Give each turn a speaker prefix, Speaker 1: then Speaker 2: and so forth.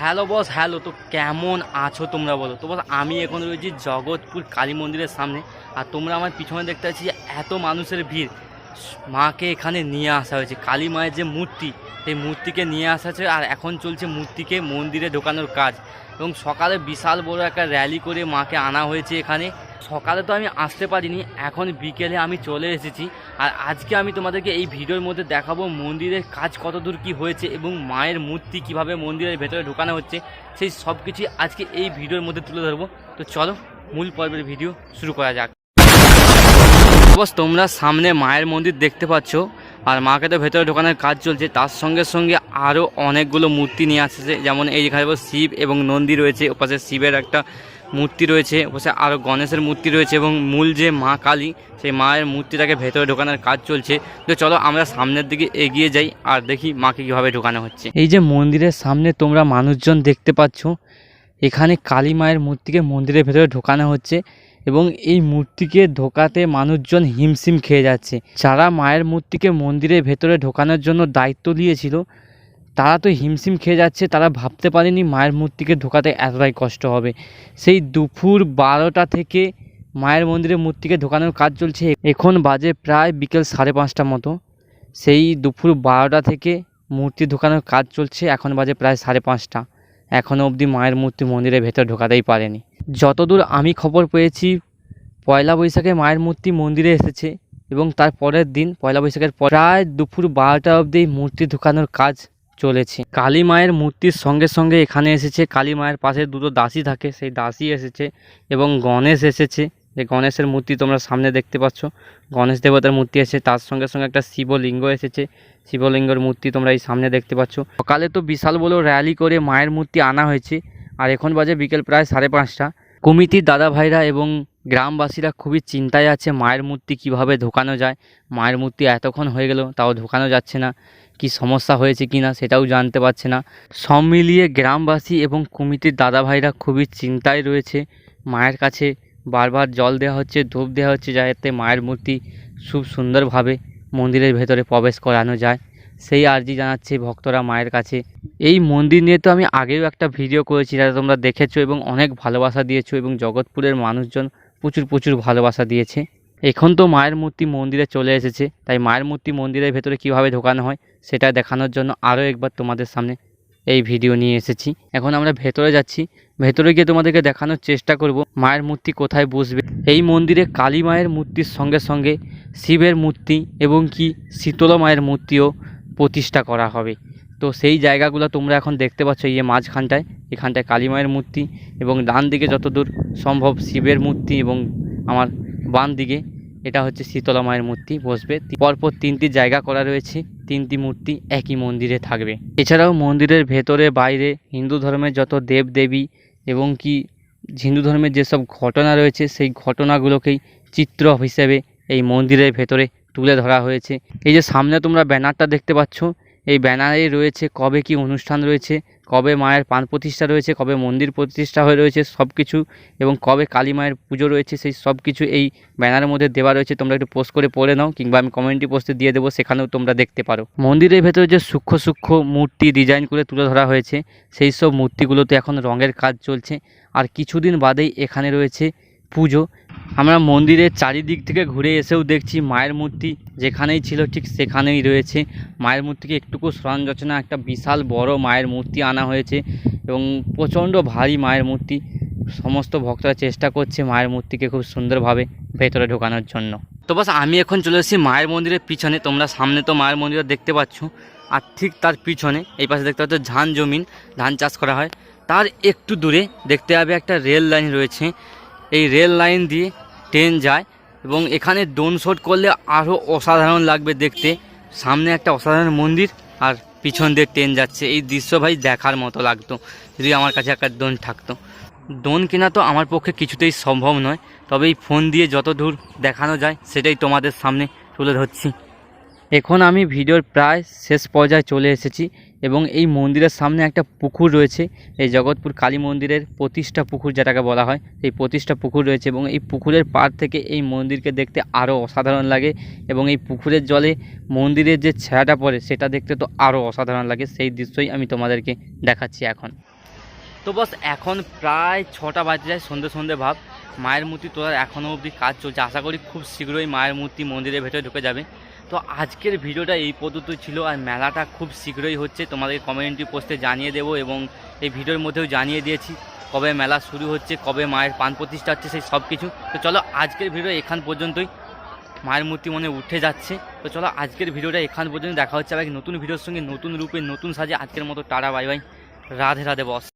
Speaker 1: Hello boss, hello. তো কেমন আছো তোমরা বলো? তো বস, আমি এখন রয়েছি জগৎপুর কালী মন্দিরের সামনে। আর তোমরা আমার পিছনে দেখতে পাচ্ছি যে এত মানুষের ভিড়। মাকে এখানে নিয়ে আসা হয়েছে। কালী মায়ের যে মূর্তি, সেই মূর্তিকে নিয়ে আসা হয়েছে। আর এখন চলছে মূর্তিকে মন্দিরে ঢোকানোর কাজ। এবং সকালে বিশাল বড় একটা র্যালি করে মাকে আনা হয়েছে এখানে। সকালে তো আমি আসতে পারিনি, এখন বিকেলে আমি চলে এসেছি। আর আজকে আমি তোমাদেরকে এই ভিডিওর মধ্যে দেখাবো মন্দিরের কাজ কতদূর কি হয়েছে এবং মায়ের মূর্তি কীভাবে মন্দিরের ভেতরে ঢোকানো হচ্ছে, সেই সব কিছুই আজকে এই ভিডিওর মধ্যে তুলে ধরবো। তো চলো, মূল পর্বের ভিডিও শুরু করা যাক। বস, তোমরা সামনে মায়ের মন্দির দেখতে পাচ্ছ, আর মাকে তো ভেতরে ঢোকানোর কাজ চলছে। তার সঙ্গে সঙ্গে আরও অনেকগুলো মূর্তি নিয়ে আসছে, যেমন এই যেখানে শিব এবং নন্দী রয়েছে, ওপাশে শিবের একটা মূর্তি রয়েছে ওপাশে আরও গণেশের মূর্তি রয়েছে এবং মূল যে মা কালী, সেই মায়ের মূর্তিটাকে ভেতরে ঢোকানোর কাজ চলছে। তো চলো আমরা সামনের দিকে এগিয়ে যাই আর দেখি মাকে কীভাবে ঢোকানো হচ্ছে। এই যে মন্দিরের সামনে তোমরা মানুষজন দেখতে পাচ্ছ, এখানে কালী মায়ের মূর্তিকে মন্দিরের ভেতরে ঢোকানো হচ্ছে এবং এই মূর্তিকে ঢোকাতে মানুষজন হিমশিম খেয়ে যাচ্ছে। যারা মায়ের মূর্তিকে মন্দিরের ভেতরে ঢোকানোর জন্য দায়িত্ব নিয়েছিল তারা তো হিমশিম খেয়ে যাচ্ছে, তারা ভাবতে পারেনি মায়ের মূর্তিকে ঢোকাতে এতটাই কষ্ট হবে। সেই দুপুর বারোটা থেকে মায়ের মন্দিরে মূর্তিকে ঢোকানোর কাজ চলছে। এখন বাজে প্রায় বিকেল সাড়ে পাঁচটা মতো। সেই দুপুর বারোটা থেকে মূর্তি ঢোকানোর কাজ চলছে, এখন বাজে প্রায় সাড়ে পাঁচটা। এখনও অবধি মায়ের মূর্তি মন্দিরের ভেতর ঢোকাতেই পারেনি। যতদূর আমি খবর পেয়েছি, পয়লা বৈশাখে মায়ের মূর্তি মন্দিরে এসেছে এবং তার পরের দিন, পয়লা বৈশাখের পর প্রায় দুপুর বারোটা অবধি মূর্তি ঢোকানোর কাজ চলেছে। কালী মায়ের মূর্তির সঙ্গে সঙ্গে এখানে এসেছে, কালী মায়ের পাশে দুটো দাসী থাকে, সেই দাসী এসেছে এবং গণেশ এসেছে। যে গণেশের মূর্তি তোমরা সামনে দেখতে পাচ্ছ। গণেশ দেবতার মূর্তি এসেছে, তার সঙ্গে সঙ্গে একটা শিবলিঙ্গ এসেছে। শিবলিঙ্গর মূর্তি তোমরা এই সামনে দেখতে পাচ্ছ। সকালে তো বিশাল বড় র্যালি করে মায়ের মূর্তি আনা হয়েছে, আর এখন বাজে বিকেল প্রায় সাড়ে পাঁচটা। কমিটির দাদা ভাইরা এবং গ্রামবাসীরা খুবই চিন্তায় আছে, মায়ের মূর্তি কীভাবে ঢোকানো যায়, মায়ের মূর্তি এতক্ষণ হয়ে গেল, তাও ঢোকানো যাচ্ছে না, কি সমস্যা হয়েছে কি না সেটাও জানতে পারছে না। সব মিলিয়ে গ্রামবাসী এবং কমিটির দাদা ভাইরা খুবই চিন্তায় রয়েছে, মায়ের কাছে বারবার জল দেওয়া হচ্ছে, ধূপ দেওয়া হচ্ছে যাতে মায়ের মূর্তি খুব সুন্দরভাবে মন্দিরের ভেতরে প্রবেশ করানো যায়। সেই আর্জি জানাচ্ছে ভক্তরা মায়ের কাছে। এই মন্দির নিয়ে তো আমি আগেও একটা ভিডিও করেছি যাতে তোমরা দেখেছ এবং অনেক ভালোবাসা দিয়েছ এবং জগৎপুরের মানুষজন প্রচুর প্রচুর ভালোবাসা দিয়েছে। এখন তো মায়ের মূর্তি মন্দিরে চলে এসেছে, তাই মায়ের মূর্তি মন্দিরের ভেতরে কীভাবে ঢোকানো হয় সেটা দেখানোর জন্য আরও একবার তোমাদের সামনে এই ভিডিও নিয়ে এসেছি। এখন আমরা ভেতরে যাচ্ছি, ভেতরে গিয়ে তোমাদেরকে দেখানোর চেষ্টা করব মায়ের মূর্তি কোথায় বসবে। এই মন্দিরে কালী মায়ের মূর্তির সঙ্গে সঙ্গে শিবের মূর্তি এবং কি শীতলা মায়ের মূর্তিও প্রতিষ্ঠা করা হবে। তো সেই জায়গাগুলো তোমরা এখন দেখতে পাচ্ছ, এই মাঝখানটায়, এখানটায় কালী মায়ের মূর্তি এবং ডান দিকে যতদূর সম্ভব শিবের মূর্তি এবং আমার বাম দিকে এটা হচ্ছে শীতলা মায়ের মূর্তি বসবে। পরপর তিনটি জায়গা করা রয়েছে, তিনটি মূর্তি একই মন্দিরে থাকবে। এছাড়াও মন্দিরের ভেতরে বাইরে হিন্দু ধর্মের যত দেব দেবী এবং কি হিন্দু ধর্মের যেসব ঘটনা রয়েছে, সেই ঘটনাগুলোকেই চিত্র হিসেবে এই মন্দিরের ভেতরে তুলে ধরা হয়েছে। এই যে সামনে তোমরা ব্যানারটা দেখতে পাচ্ছ, এই ব্যানারে রয়েছে কবে কি অনুষ্ঠান রয়েছে, কবে মায়ের পান প্রতিষ্ঠা রয়েছে, কবে মন্দির প্রতিষ্ঠা হয়ে রয়েছে সব কিছু এবং কবে কালী মায়ের পুজো রয়েছে, সেই সব কিছু এই ব্যানারের মধ্যে দেওয়া রয়েছে। তোমরা একটু পোস্ট করে পড়ে নাও কিংবা আমি কমিউনিটি পোস্টে দিয়ে দেবো, সেখানেও তোমরা দেখতে পারো। মন্দিরের ভেতরে যে সূক্ষ্ম সূক্ষ্ম মূর্তি ডিজাইন করে তুলে ধরা হয়েছে, সেই সব মূর্তিগুলোতে এখন রঙের কাজ চলছে। আর কিছুদিন বাদেই এখানে রয়েছে পুজো। আমরা মন্দিরের চারিদিক থেকে ঘুরে এসেও দেখছি মায়ের মূর্তি যেখানেই ছিল ঠিক সেখানেই রয়েছে। মায়ের মূর্তিকে একটুকু স্মরণ যাচ্ছে না একটা বিশাল বড় মায়ের মূর্তি আনা হয়েছে এবং প্রচণ্ড ভারী মায়ের মূর্তি। সমস্ত ভক্তরা চেষ্টা করছে মায়ের মূর্তিকে খুব সুন্দরভাবে ভেতরে ঢোকানোর জন্য। তো বাস, আমি এখন চলে এসেছি মায়ের মন্দিরের পিছনে। তোমরা সামনে তো মায়ের মন্দির দেখতে পাচ্ছ। আর ঠিক তার পিছনে, এই পাশে দেখতে পাচ্ছ ধান জমিন, ধান চাষ করা হয়। তার একটু দূরে দেখতে পাবে একটা রেল লাইন রয়েছে। এই রেল লাইন দিয়ে ট্রেন যায় এবং এখানে ডোন শট করলে আরও অসাধারণ লাগবে দেখতে। সামনে একটা অসাধারণ মন্দির আর পিছন দিয়ে ট্রেন যাচ্ছে। এই দৃশ্য ভাই দেখার মতো লাগতো, যদি আমার কাছে একটা ডোন থাকতো। ডোন কেনা তো আমার পক্ষে কিছুতেই সম্ভব নয়, তবে এই ফোন দিয়ে যত দূর দেখানো যায় সেটাই তোমাদের সামনে তুলে ধরছি। এখন আমি ভিডিওর প্রায় শেষ পর্যায়ে চলে এসেছি এবং এই মন্দিরের সামনে একটা পুকুর রয়েছে। এই জগৎপুর কালী মন্দিরের প্রতিষ্ঠা পুকুর যেটাকে বলা হয়, এই প্রতিষ্ঠা পুকুর রয়েছে এবং এই পুকুরের পাড় থেকে এই মন্দিরকে দেখতে আরও অসাধারণ লাগে এবং এই পুকুরের জলে মন্দিরের যে ছায়াটা পড়ে সেটা দেখতে তো আরও অসাধারণ লাগে। সেই দৃশ্যই আমি তোমাদেরকে দেখাচ্ছি এখন। তো বস, এখন প্রায় ছটা বাজে যায় সন্ধে সন্ধে ভাব। মায়ের মূর্তি তোলার এখনও অবধি কাজ চলছে। আশা করি খুব শীঘ্রই মায়ের মূর্তি মন্দিরের ভেতরে ঢুকে যাবে। তো আজকের ভিডিওটা এই পদ্ধতি ছিল, আর মেলাটা খুব শীঘ্রই হচ্ছে। তোমাদের কমিউনিটি পোস্টে জানিয়ে দেবো এবং এই ভিডিওর মধ্যেও জানিয়ে দিয়েছি কবে মেলা শুরু হচ্ছে, কবে মায়ের পান প্রতিষ্ঠা হচ্ছে, সেই সব কিছু। তো চলো আজকের ভিডিও এখান পর্যন্তই। মায়ের মূর্তি মনে উঠে যাচ্ছে। তো চলো আজকের ভিডিওটা এখান পর্যন্ত দেখা হচ্ছে আবার নতুন ভিডিওর সঙ্গে নতুন রূপে, নতুন সাজে আজকের মতো। Tata, bye bye. Radhe Radhe, boss.